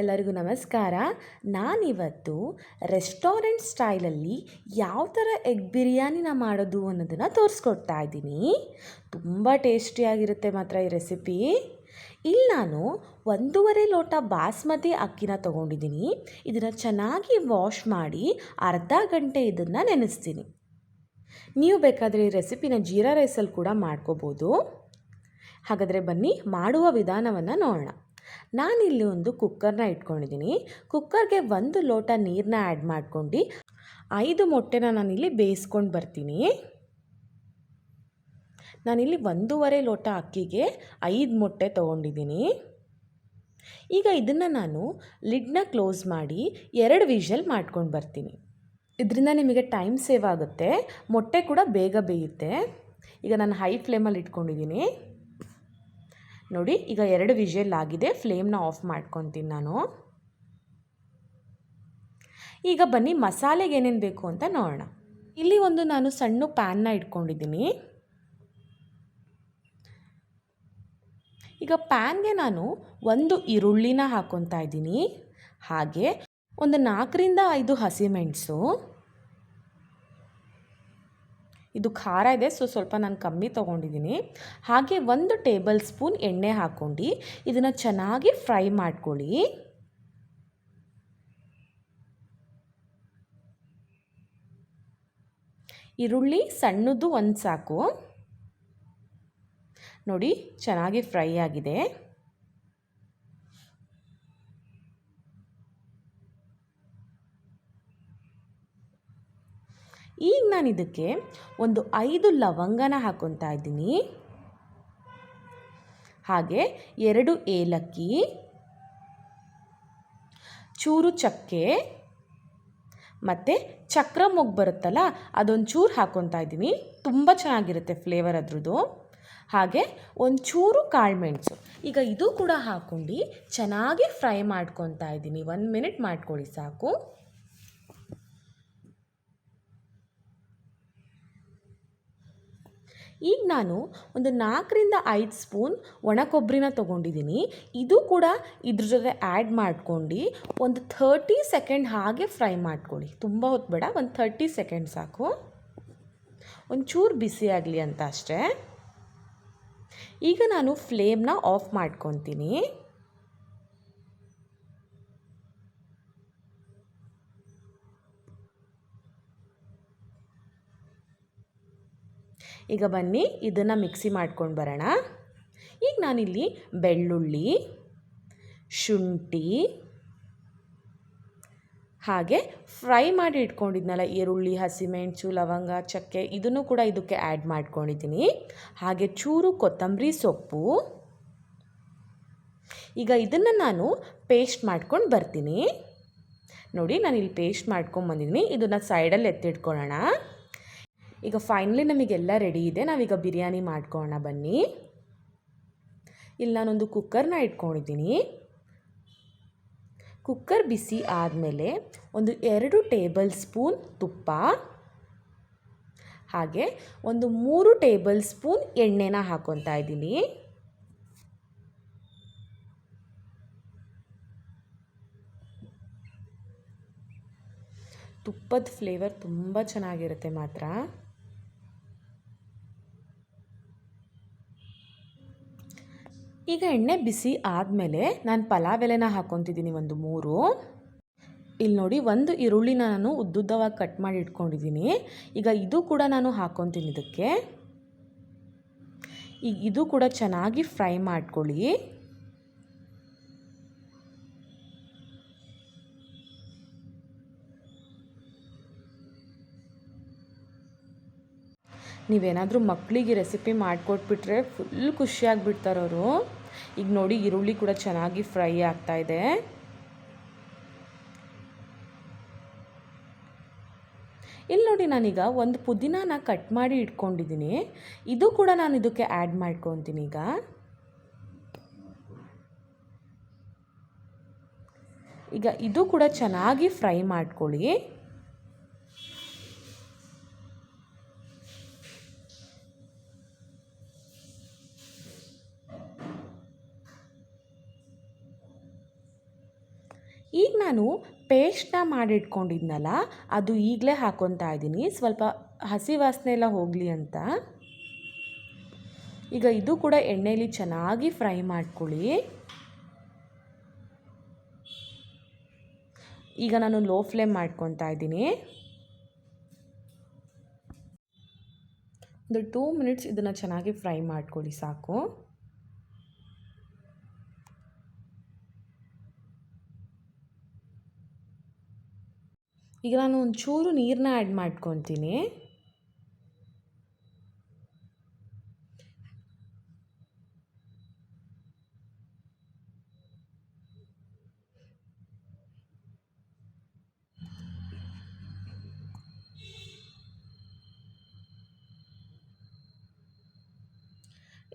ಎಲ್ಲರಿಗೂ ನಮಸ್ಕಾರ. ನಾನಿವತ್ತು ರೆಸ್ಟೋರೆಂಟ್ ಸ್ಟೈಲಲ್ಲಿ ಯಾವ ಥರ ಎಗ್ ಬಿರಿಯಾನಿನ ಮಾಡೋದು ಅನ್ನೋದನ್ನು ತೋರಿಸ್ಕೊಡ್ತಾ ಇದ್ದೀನಿ. ತುಂಬ ಟೇಸ್ಟಿಯಾಗಿರುತ್ತೆ ಮಾತ್ರ ಈ ರೆಸಿಪಿ. ಇಲ್ಲಿ ನಾನು ಒಂದೂವರೆ ಲೋಟ ಬಾಸ್ಮತಿ ಅಕ್ಕಿನ ತೊಗೊಂಡಿದ್ದೀನಿ. ಇದನ್ನು ಚೆನ್ನಾಗಿ ವಾಶ್ ಮಾಡಿ ಅರ್ಧ ಗಂಟೆ ಇದನ್ನು ನೆನೆಸ್ತೀನಿ. ನೀವು ಬೇಕಾದರೆ ಈ ರೆಸಿಪಿನ ಜೀರಾ ರೈಸಲ್ಲಿ ಕೂಡ ಮಾಡ್ಕೋಬೋದು. ಹಾಗಾದರೆ ಬನ್ನಿ, ಮಾಡುವ ವಿಧಾನವನ್ನು ನೋಡೋಣ. ನಾನಿಲ್ಲಿ ಒಂದು ಕುಕ್ಕರ್ನ ಇಟ್ಕೊಂಡಿದ್ದೀನಿ. ಕುಕ್ಕರ್ಗೆ ಒಂದು ಲೋಟ ನೀರನ್ನ ಆ್ಯಡ್ ಮಾಡ್ಕೊಂಡು ಐದು ಮೊಟ್ಟೆನ ನಾನಿಲ್ಲಿ ಬೇಯಿಸ್ಕೊಂಡು ಬರ್ತೀನಿ. ನಾನಿಲ್ಲಿ ಒಂದೂವರೆ ಲೋಟ ಅಕ್ಕಿಗೆ ಐದು ಮೊಟ್ಟೆ ತೊಗೊಂಡಿದ್ದೀನಿ. ಈಗ ಇದನ್ನು ನಾನು ಲಿಡ್ನ ಕ್ಲೋಸ್ ಮಾಡಿ ಎರಡು ವಿಷಲ್ ಮಾಡ್ಕೊಂಡು ಬರ್ತೀನಿ. ಇದರಿಂದ ನಿಮಗೆ ಟೈಮ್ ಸೇವ್ ಆಗುತ್ತೆ. ಮೊಟ್ಟೆ ಕೂಡ ಬೇಗ ಬೇಯುತ್ತೆ. ಈಗ ನಾನು ಹೈ ಫ್ಲೇಮಲ್ಲಿ ಇಟ್ಕೊಂಡಿದ್ದೀನಿ. ನೋಡಿ, ಈಗ ಎರಡು ವಿಷಲ್ ಆಗಿದೆ. ಫ್ಲೇಮ್ನ ಆಫ್ ಮಾಡ್ಕೊತೀನಿ ನಾನು. ಈಗ ಬನ್ನಿ, ಮಸಾಲೆಗೆ ಏನೇನು ಬೇಕು ಅಂತ ನೋಡೋಣ. ಇಲ್ಲಿ ಒಂದು ನಾನು ಸಣ್ಣ ಪ್ಯಾನ್ನ ಇಟ್ಕೊಂಡಿದ್ದೀನಿ. ಈಗ ಪ್ಯಾನ್ಗೆ ನಾನು ಒಂದು ಈರುಳ್ಳಿನ ಹಾಕ್ಕೊತಾ ಇದ್ದೀನಿ. ಹಾಗೆ ಒಂದು ನಾಲ್ಕರಿಂದ ಐದು ಹಸಿಮೆಣಸು ಇದು ಖಾರ ಇದೆ ಸೊ ಸ್ವಲ್ಪ ನಾನು ಕಮ್ಮಿ ತೊಗೊಂಡಿದ್ದೀನಿ ಹಾಗೆ ಒಂದು ಟೇಬಲ್ ಸ್ಪೂನ್ ಎಣ್ಣೆ ಹಾಕ್ಕೊಂಡು ಇದನ್ನು ಚೆನ್ನಾಗಿ ಫ್ರೈ ಮಾಡ್ಕೊಳ್ಳಿ. ಈರುಳ್ಳಿ ಸಣ್ಣದು ಒಂದು ಸಾಕು. ನೋಡಿ, ಚೆನ್ನಾಗಿ ಫ್ರೈ ಆಗಿದೆ. ಈಗ ನಾನು ಇದಕ್ಕೆ ಒಂದು ಐದು ಲವಂಗನ ಹಾಕೊತಾ ಇದ್ದೀನಿ. ಹಾಗೆ ಎರಡು ಏಲಕ್ಕಿ, ಚೂರು ಚಕ್ಕೆ ಮತ್ತು ಚಕ್ರ ಮೊಗ್ಗು ಬರುತ್ತಲ್ಲ ಅದೊಂದು ಚೂರು ಹಾಕ್ಕೊತಾ ಇದ್ದೀನಿ. ತುಂಬ ಚೆನ್ನಾಗಿರುತ್ತೆ ಫ್ಲೇವರ್ ಅದ್ರದ್ದು. ಹಾಗೆ ಒಂದು ಚೂರು ಕಾಳುಮೆಣಸು. ಈಗ ಇದು ಕೂಡ ಹಾಕ್ಕೊಂಡು ಚೆನ್ನಾಗಿ ಫ್ರೈ ಮಾಡ್ಕೊತಾ ಇದ್ದೀನಿ. ಒಂದು ಮಿನಿಟ್ ಮಾಡ್ಕೊಳ್ಳಿ ಸಾಕು. ಈಗ ನಾನು ಒಂದು ನಾಲ್ಕರಿಂದ ಐದು ಸ್ಪೂನ್ ಒಣ ಕೊಬ್ಬರಿನ ತೊಗೊಂಡಿದ್ದೀನಿ. ಇದು ಕೂಡ ಇದ್ರ ಜೊತೆ ಆ್ಯಡ್ ಮಾಡ್ಕೊಂಡು ಒಂದು ಥರ್ಟಿ ಸೆಕೆಂಡ್ ಹಾಗೆ ಫ್ರೈ ಮಾಡ್ಕೊಳ್ಳಿ. ತುಂಬ ಹೊತ್ತು ಬೇಡ, ಒಂದು ಥರ್ಟಿ ಸೆಕೆಂಡ್ ಸಾಕು. ಒಂಚೂರು ಬಿಸಿ ಆಗಲಿ ಅಂತ ಅಷ್ಟೇ. ಈಗ ನಾನು ಫ್ಲೇಮ್ನ ಆಫ್ ಮಾಡ್ಕೊತೀನಿ. ಈಗ ಬನ್ನಿ ಇದನ್ನು ಮಿಕ್ಸಿ ಮಾಡ್ಕೊಂಡು ಬರೋಣ. ಈಗ ನಾನಿಲ್ಲಿ ಬೆಳ್ಳುಳ್ಳಿ, ಶುಂಠಿ, ಹಾಗೆ ಫ್ರೈ ಮಾಡಿ ಇಟ್ಕೊಂಡಿದ್ನಲ್ಲ, ಈರುಳ್ಳಿ, ಹಸಿಮೆಣಸು, ಲವಂಗ, ಚಕ್ಕೆ, ಇದನ್ನು ಕೂಡ ಇದಕ್ಕೆ ಆ್ಯಡ್ ಮಾಡ್ಕೊಂಡಿದ್ದೀನಿ. ಹಾಗೆ ಚೂರು ಕೊತ್ತಂಬರಿ ಸೊಪ್ಪು. ಈಗ ಇದನ್ನು ನಾನು ಪೇಸ್ಟ್ ಮಾಡ್ಕೊಂಡು ಬರ್ತೀನಿ. ನೋಡಿ ನಾನು ಇಲ್ಲಿ ಪೇಸ್ಟ್ ಮಾಡ್ಕೊಂಡು ಬಂದಿದ್ದೀನಿ. ಇದನ್ನು ಸೈಡಲ್ಲಿ ಎತ್ತಿಟ್ಕೊಳ್ಳೋಣ. ಈಗ ಫೈನಲಿ ನಮಗೆಲ್ಲ ರೆಡಿ ಇದೆ. ನಾವೀಗ ಬಿರಿಯಾನಿ ಮಾಡ್ಕೊಳ್ಳೋಣ ಬನ್ನಿ. ಇಲ್ಲಿ ನಾನೊಂದು ಕುಕ್ಕರ್ನ ಇಟ್ಕೊಂಡಿದ್ದೀನಿ. ಕುಕ್ಕರ್ ಬಿಸಿ ಆದಮೇಲೆ ಒಂದು ಎರಡು ಟೇಬಲ್ ಸ್ಪೂನ್ ತುಪ್ಪ. ಹಾಗೆ ಒಂದು ಮೂರು ಟೇಬಲ್ ಸ್ಪೂನ್ ಎಣ್ಣೆನ ಹಾಕ್ಕೊತಾ ಇದ್ದೀನಿ. ತುಪ್ಪದ ಫ್ಲೇವರ್ ತುಂಬ ಚೆನ್ನಾಗಿರುತ್ತೆ ಮಾತ್ರ. ಈಗ ಎಣ್ಣೆ ಬಿಸಿ ಆದಮೇಲೆ ನಾನು ಪಲಾವ್ ಎಲೆನ ಹಾಕ್ಕೊತಿದ್ದೀನಿ ಒಂದು ಮೂರು. ಇಲ್ಲಿ ನೋಡಿ ಒಂದು ಈರುಳ್ಳಿನ ನಾನು ಉದ್ದುದ್ದವಾಗಿ ಕಟ್ ಮಾಡಿ ಇಟ್ಕೊಂಡಿದ್ದೀನಿ. ಈಗ ಇದು ಕೂಡ ನಾನು ಹಾಕ್ಕೊತೀನಿ ಇದಕ್ಕೆ. ಈಗ ಇದು ಕೂಡ ಚೆನ್ನಾಗಿ ಫ್ರೈ ಮಾಡ್ಕೊಳ್ಳಿ. ನೀವೇನಾದರೂ ಮಕ್ಕಳಿಗೆ ರೆಸಿಪಿ ಮಾಡಿಕೊಟ್ಬಿಟ್ರೆ ಫುಲ್ ಖುಷಿಯಾಗಿಬಿಡ್ತಾರೆ ಅವರು ಈಗ ನೋಡಿ ಈರುಳ್ಳಿ ಕೂಡ ಚೆನ್ನಾಗಿ ಫ್ರೈ ಆಗ್ತಾ ಇದೆ. ಇಲ್ಲಿ ನೋಡಿ ನಾನೀಗ ಒಂದು ಪುದೀನಾನ ಕಟ್ ಮಾಡಿ ಇಟ್ಕೊಂಡಿದ್ದೀನಿ. ಇದು ಕೂಡ ನಾನು ಇದಕ್ಕೆ ಆ್ಯಡ್ ಮಾಡ್ಕೊತೀನಿ ಈಗ. ಈಗ ಇದು ಕೂಡ ಚೆನ್ನಾಗಿ ಫ್ರೈ ಮಾಡ್ಕೊಳ್ಳಿ. ಮಾಡಿಟ್ಕೊಂಡಿದ್ನಲ್ಲ, ಅದು ಈಗಲೇ ಹಾಕೊತಾ ಇದ್ದೀನಿ. ಸ್ವಲ್ಪ ಹಸಿ ವಾಸನೆ ಎಲ್ಲ ಹೋಗಲಿ ಅಂತ. ಈಗ ಇದು ಕೂಡ ಎಣ್ಣೆಯಲ್ಲಿ ಚೆನ್ನಾಗಿ ಫ್ರೈ ಮಾಡ್ಕೊಳ್ಳಿ. ಈಗ ನಾನು ಲೋ ಫ್ಲೇಮ್ ಮಾಡ್ಕೊತಾ ಇದ್ದೀನಿ. ಒಂದು ಟೂ ಮಿನಿಟ್ಸ್ ಇದನ್ನು ಚೆನ್ನಾಗಿ ಫ್ರೈ ಮಾಡ್ಕೊಳ್ಳಿ ಸಾಕು. ಈಗ ನಾನು ಒಂಚೂರು ನೀರನ್ನ ಆ್ಯಡ್ ಮಾಡ್ಕೊತೀನಿ.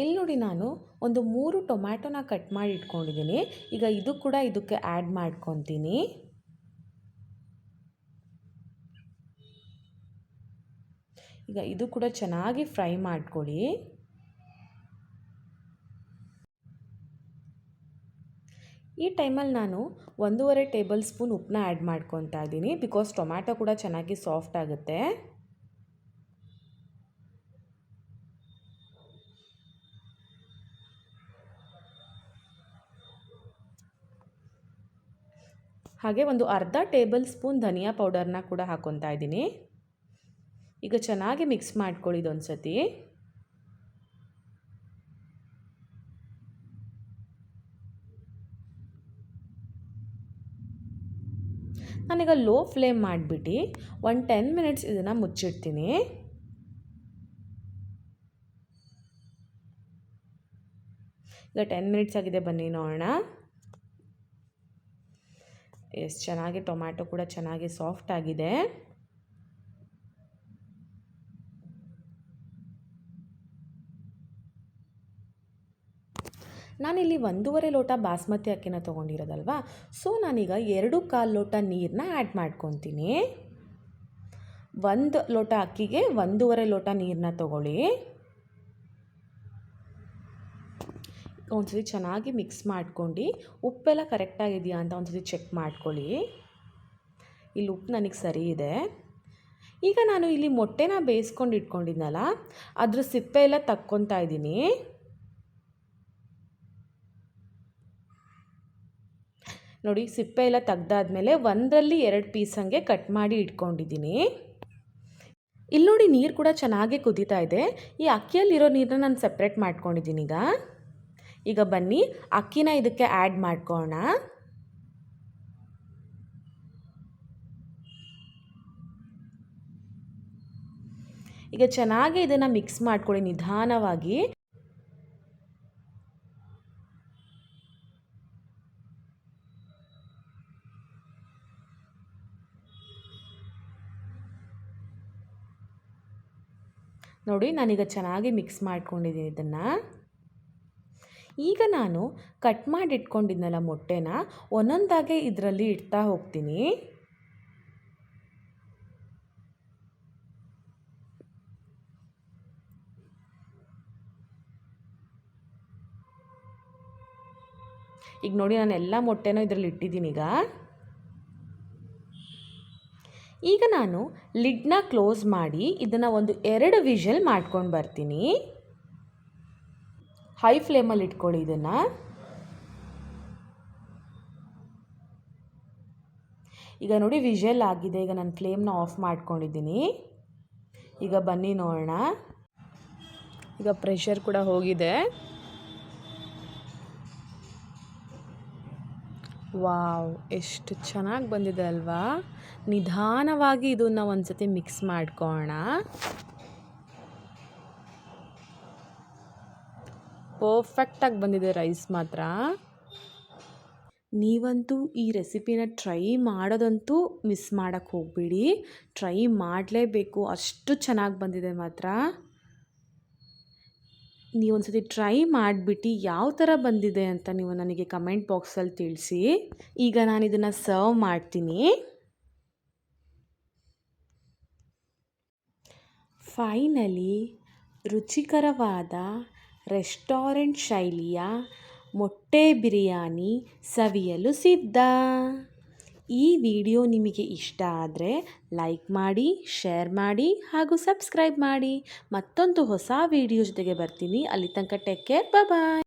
ಇಲ್ಲಿ ನೋಡಿ ನಾನು ಒಂದು ಮೂರು ಟೊಮ್ಯಾಟೊನ ಕಟ್ ಮಾಡಿ ಇಟ್ಕೊಂಡಿದ್ದೀನಿ. ಈಗ ಇದು ಕೂಡ ಇದಕ್ಕೆ ಆ್ಯಡ್ ಮಾಡ್ಕೊತೀನಿ. ಈಗ ಇದು ಕೂಡ ಚೆನ್ನಾಗಿ ಫ್ರೈ ಮಾಡ್ಕೊಳ್ಳಿ. ಈ ಟೈಮಲ್ಲಿ ನಾನು ಒಂದೂವರೆ ಟೇಬಲ್ ಸ್ಪೂನ್ ಉಪ್ಪನ್ನ ಆ್ಯಡ್ ಮಾಡ್ಕೊತಾ ಇದ್ದೀನಿ ಬಿಕಾಸ್ ಟೊಮ್ಯಾಟೊ ಕೂಡ ಚೆನ್ನಾಗಿ ಸಾಫ್ಟ್ ಆಗುತ್ತೆ. ಹಾಗೆ ಒಂದು ಅರ್ಧ ಟೇಬಲ್ ಸ್ಪೂನ್ ಧನಿಯಾ ಪೌಡರ್ನ ಕೂಡ ಹಾಕ್ಕೊತಾ ಇದ್ದೀನಿ. ಈಗ ಚೆನ್ನಾಗಿ ಮಿಕ್ಸ್ ಮಾಡ್ಕೊಳ್ಳಿ ಇದೊಂದು ಸತಿ ನಾನೀಗ ಲೋ ಫ್ಲೇಮ್ ಮಾಡಿಬಿಟ್ಟು ಒಂದು ಟೆನ್ ಮಿನಿಟ್ಸ್ ಇದನ್ನು ಮುಚ್ಚಿಡ್ತೀನಿ. ಈಗ ಟೆನ್ ಮಿನಿಟ್ಸ್ ಆಗಿದೆ ಬನ್ನಿ ನೋಡೋಣ. ಎಷ್ಟು ಚೆನ್ನಾಗಿ ಟೊಮ್ಯಾಟೊ ಕೂಡ ಚೆನ್ನಾಗಿ ಸಾಫ್ಟ್ ಆಗಿದೆ. ನಾನಿಲ್ಲಿ ಒಂದೂವರೆ ಲೋಟ ಬಾಸ್ಮತಿ ಅಕ್ಕಿನ ತೊಗೊಂಡಿರೋದಲ್ವಾ? ಸೊ, ನಾನೀಗ ಎರಡು ಕಾಲು ಲೋಟ ನೀರನ್ನ ಆ್ಯಡ್ ಮಾಡ್ಕೊತೀನಿ. ಒಂದು ಲೋಟ ಅಕ್ಕಿಗೆ ಒಂದೂವರೆ ಲೋಟ ನೀರನ್ನ ತೊಗೊಳ್ಳಿ. ಒಂದ್ಸತಿ ಚೆನ್ನಾಗಿ ಮಿಕ್ಸ್ ಮಾಡ್ಕೊಂಡು ಉಪ್ಪೆಲ್ಲ ಕರೆಕ್ಟಾಗಿದೆಯಾ ಅಂತ ಒಂದ್ಸತಿ ಚೆಕ್ ಮಾಡ್ಕೊಳ್ಳಿ. ಇಲ್ಲಿ ಉಪ್ಪು ನನಗೆ ಸರಿ ಇದೆ. ಈಗ ನಾನು ಇಲ್ಲಿ ಮೊಟ್ಟೆನ ಬೇಯಿಸ್ಕೊಂಡು ಇಟ್ಕೊಂಡಿದ್ನಲ್ಲ, ಅದ್ರ ಸಿಪ್ಪೆ ಎಲ್ಲ ತಕ್ಕೊತಾ ಇದ್ದೀನಿ. ನೋಡಿ ಸಿಪ್ಪೆ ಎಲ್ಲ ತೆಗ್ದಾದ್ಮೇಲೆ ಒಂದರಲ್ಲಿ ಎರಡು ಪೀಸ್ ಹಂಗೆ ಕಟ್ ಮಾಡಿ ಇಟ್ಕೊಂಡಿದ್ದೀನಿ. ಇಲ್ಲಿ ನೋಡಿ ನೀರು ಕೂಡ ಚೆನ್ನಾಗಿ ಕುದೀತಾ ಇದೆ. ಈ ಅಕ್ಕಿಯಲ್ಲಿರೋ ನೀರನ್ನ ನಾನು ಸಪ್ರೇಟ್ ಮಾಡ್ಕೊಂಡಿದ್ದೀನಿ ಈಗ. ಈಗ ಬನ್ನಿ, ಅಕ್ಕಿನ ಇದಕ್ಕೆ ಆ್ಯಡ್ ಮಾಡ್ಕೋಣ ಈಗ ಚೆನ್ನಾಗಿ ಇದನ್ನು ಮಿಕ್ಸ್ ಮಾಡ್ಕೊಳ್ಳಿ ನಿಧಾನವಾಗಿ. ನೋಡಿ, ನಾನೀಗ ಚೆನ್ನಾಗಿ ಮಿಕ್ಸ್ ಮಾಡ್ಕೊಂಡಿದ್ದೀನಿ ಇದನ್ನು. ಈಗ ನಾನು ಕಟ್ ಮಾಡಿ ಇಟ್ಕೊಂಡಿದ್ನಲ್ಲ ಮೊಟ್ಟೆನ, ಒಂದೊಂದಾಗೆ ಇದರಲ್ಲಿ ಇಡ್ತಾ ಹೋಗ್ತೀನಿ. ಈಗ ನೋಡಿ ನಾನು ಎಲ್ಲ ಮೊಟ್ಟೆನೂ ಇದರಲ್ಲಿ ಇಟ್ಟಿದ್ದೀನಿ ಈಗ. ಈಗ ನಾನು ಲಿಡ್ನ ಕ್ಲೋಸ್ ಮಾಡಿ ಇದನ್ನು ಒಂದು ಎರಡು ವಿಷಲ್ ಮಾಡ್ಕೊಂಡು ಬರ್ತೀನಿ. ಹೈ ಫ್ಲೇಮಲ್ಲಿ ಇಟ್ಕೊಳ್ಳಿ ಇದನ್ನು. ಈಗ ನೋಡಿ ವಿಷಲ್ ಆಗಿದೆ, ಈಗ ನಾನು ಫ್ಲೇಮ್ನ ಆಫ್ ಮಾಡ್ಕೊಂಡಿದ್ದೀನಿ. ಈಗ ಬನ್ನಿ ನೋಡೋಣ. ಈಗ ಪ್ರೆಷರ್ ಕೂಡ ಹೋಗಿದೆ. ವಾವ್, ಎಷ್ಟು ಚೆನ್ನಾಗಿ ಬಂದಿದೆ ಅಲ್ವಾ? ನಿಧಾನವಾಗಿ ಇದನ್ನು ಒಂದು ಸತಿ ಮಿಕ್ಸ್ ಮಾಡ್ಕೋಣ ಪರ್ಫೆಕ್ಟಾಗಿ ಬಂದಿದೆ ರೈಸ್ ಮಾತ್ರ. ನೀವಂತೂ ಈ ರೆಸಿಪಿನ ಟ್ರೈ ಮಾಡೋದಂತೂ ಮಿಸ್ ಮಾಡೋಕ್ಕೆ ಹೋಗಬೇಡಿ. ಟ್ರೈ ಮಾಡಲೇಬೇಕು, ಅಷ್ಟು ಚೆನ್ನಾಗಿ ಬಂದಿದೆ ಮಾತ್ರ. ನೀವೊಂದು ಸತಿ ಟ್ರೈ ಮಾಡಿಬಿಟ್ಟು ಯಾವ ಥರ ಬಂದಿದೆ ಅಂತ ನೀವು ನನಗೆ ಕಮೆಂಟ್ ಬಾಕ್ಸಲ್ಲಿ ತಿಳಿಸಿ. ಈಗ ನಾನು ಇದನ್ನು ಸರ್ವ್ ಮಾಡ್ತೀನಿ. ಫೈನಲಿ ರುಚಿಕರವಾದ ರೆಸ್ಟೋರೆಂಟ್ ಶೈಲಿಯ ಮೊಟ್ಟೆ ಬಿರಿಯಾನಿ ಸವಿಯಲು ಸಿದ್ಧ. ಈ ವಿಡಿಯೋ ನಿಮಗೆ ಇಷ್ಟ ಆದರೆ ಲೈಕ್ ಮಾಡಿ, ಶೇರ್ ಮಾಡಿ ಹಾಗೂ ಸಬ್ಸ್ಕ್ರೈಬ್ ಮಾಡಿ. ಮತ್ತೊಂದು ಹೊಸ ವಿಡಿಯೋ ಜೊತೆಗೆ ಬರ್ತೀನಿ. ಅಲ್ಲಿ ತನಕ ಟೇಕ್ ಕೇರ್. ಬಾಯ್